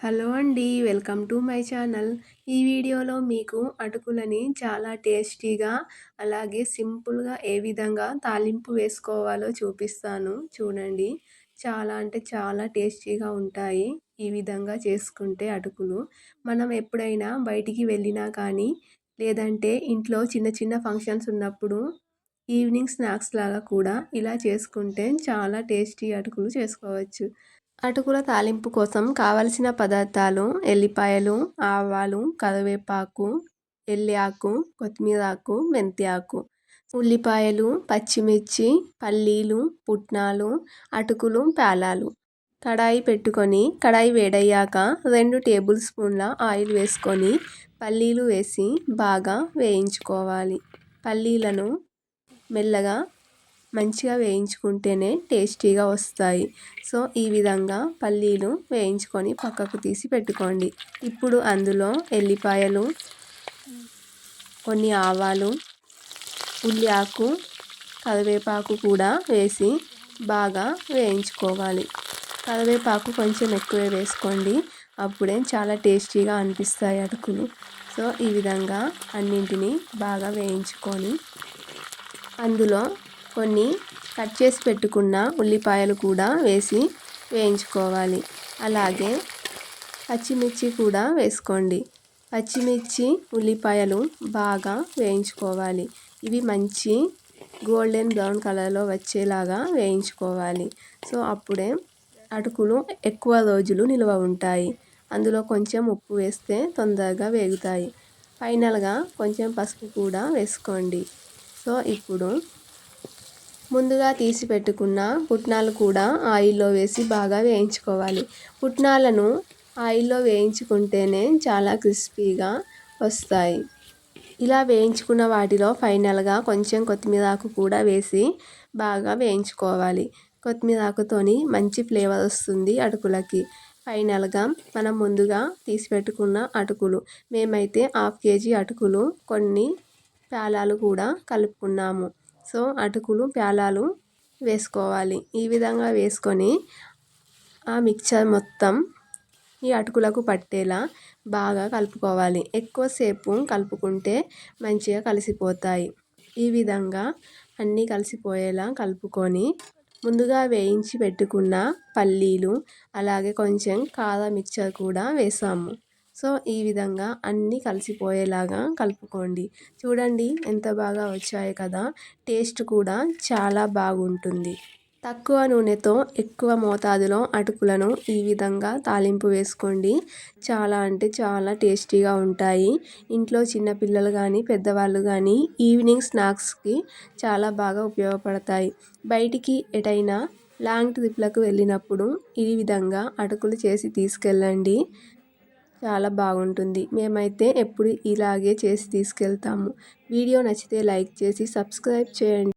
Hello అండి welcome to my channel. ఈ వీడియోలో మీకు అటుకులని చాలా టేస్టీగా అలాగే సింపుల్గా ఏ విధంగా తాలింపు వేసుకోవాలో చూపిస్తాను. చూడండి. చాలా అంటే చాలా టేస్టీగా ఉంటాయి ఈ విధంగా చేసుకుంటే అటుకులు. మనం ఎప్పుడైనా బయటికి వెళ్ళినా కానీ లేదంటే ఇంట్లో చిన్న చిన్న ఫంక్షన్స్ ఉన్నప్పుడు ఈవినింగ్ స్నాక్స్ లాగా కూడా ఇలా చేసుకుంటే చాలా టేస్టీ అటుకులు చేసుకోవచ్చు. అటుకుల తాలింపు కోసం కావలసిన పదార్థాలు ఎల్లిపాయలు ఆవాలు కరివేపాకు ఎల్లి ఆకు కొత్తిమీర ఆకు మెంతి ఆకు ఉల్లిపాయలు పచ్చిమిర్చి పల్లీలు పుట్నాలు అటుకులు పేలాలు కడాయి పెట్టుకొని కడాయి వేడయ్యాక రెండు టేబుల్ స్పూన్ల ఆయిల్ వేసుకొని పల్లీలు వేసి బాగా వేయించుకోవాలి. పల్లీలను మెల్లగా మంచిగా వేయించుకుంటేనే టేస్టీగా వస్తాయి. సో ఈ విధంగా పల్లీలు వేయించుకొని పక్కకు తీసి పెట్టుకోండి. ఇప్పుడు అందులో ఎల్లిపాయలు కొన్ని ఆవాలు ఉల్లి ఆకు కరివేపాకు కూడా వేసి బాగా వేయించుకోవాలి. కరివేపాకు కొంచెం ఎక్కువ వేసుకోండి. అప్పుడే చాలా టేస్టీగా అనిపిస్తాయి అటుకులు. సో ఈ విధంగా అన్నింటినీ బాగా వేయించుకొని అందులో కొన్ని కట్ చేసి పెట్టుకున్న ఉల్లిపాయలు కూడా వేసి వేయించుకోవాలి. అలాగే పచ్చిమిర్చి కూడా వేసుకోండి. పచ్చిమిర్చి ఉల్లిపాయలు బాగా వేయించుకోవాలి. ఇవి మంచి గోల్డెన్ బ్రౌన్ కలర్లో వచ్చేలాగా వేయించుకోవాలి. సో అప్పుడే అటుకులు ఎక్కువ రోజులు నిల్వ ఉంటాయి. అందులో కొంచెం ఉప్పు వేస్తే తొందరగా వేగుతాయి. ఫైనల్గా కొంచెం పసుపు కూడా వేసుకోండి. సో ఇప్పుడు ముందుగా తీసి పెట్టుకున్న పుట్నాలు కూడా ఆయిల్లో వేసి బాగా వేయించుకోవాలి. పుట్నాలను ఆయిల్లో వేయించుకుంటేనే చాలా క్రిస్పీగా వస్తాయి. ఇలా వేయించుకున్న వాటిలో ఫైనల్గా కొంచెం కొత్తిమీర ఆకు కూడా వేసి బాగా వేయించుకోవాలి. కొత్తిమీర ఆకుతోని మంచి ఫ్లేవర్ వస్తుంది అటుకులకి. ఫైనల్గా మనం ముందుగా తీసి పెట్టుకున్న అటుకులు. మేమైతే హాఫ్ కేజీ అటుకులు కొన్ని పేలాలు కూడా కలుపుకున్నాము. సో అటుకులు ప్యాలాలు వేసుకోవాలి. ఈ విధంగా వేసుకొని ఆ మిక్చర్ మొత్తం ఈ అటుకులకు పట్టేలా బాగా కలుపుకోవాలి. ఎక్కువసేపు కలుపుకుంటే మంచిగా కలిసిపోతాయి. ఈ విధంగా అన్నీ కలిసిపోయేలా కలుపుకొని ముందుగా వేయించి పెట్టుకున్న పల్లీలు అలాగే కొంచెం కారం మిక్చర్ కూడా వేసాము. సో ఈ విధంగా అన్నీ కలిసిపోయేలాగా కలుపుకోండి. చూడండి ఎంత బాగా వచ్చాయి కదా. టేస్ట్ కూడా చాలా బాగుంటుంది. తక్కువ నూనెతో ఎక్కువ మోతాదులో అటుకులను ఈ విధంగా తాలింపు వేసుకోండి. చాలా అంటే చాలా టేస్టీగా ఉంటాయి. ఇంట్లో చిన్నపిల్లలు కానీ పెద్దవాళ్ళు కానీ ఈవినింగ్ స్నాక్స్కి చాలా బాగా ఉపయోగపడతాయి. బయటికి ఎటైనా లాంగ్ ట్రిప్లకు వెళ్ళినప్పుడు ఈ విధంగా అటుకులు చేసి తీసుకెళ్ళండి. చాలా బాగుంటుంది. మేమైతే ఎప్పుడు ఇలాగే చేసి తీసుకెళ్తాము. వీడియో నచ్చితే లైక్ చేసి సబ్స్క్రైబ్ చేయండి.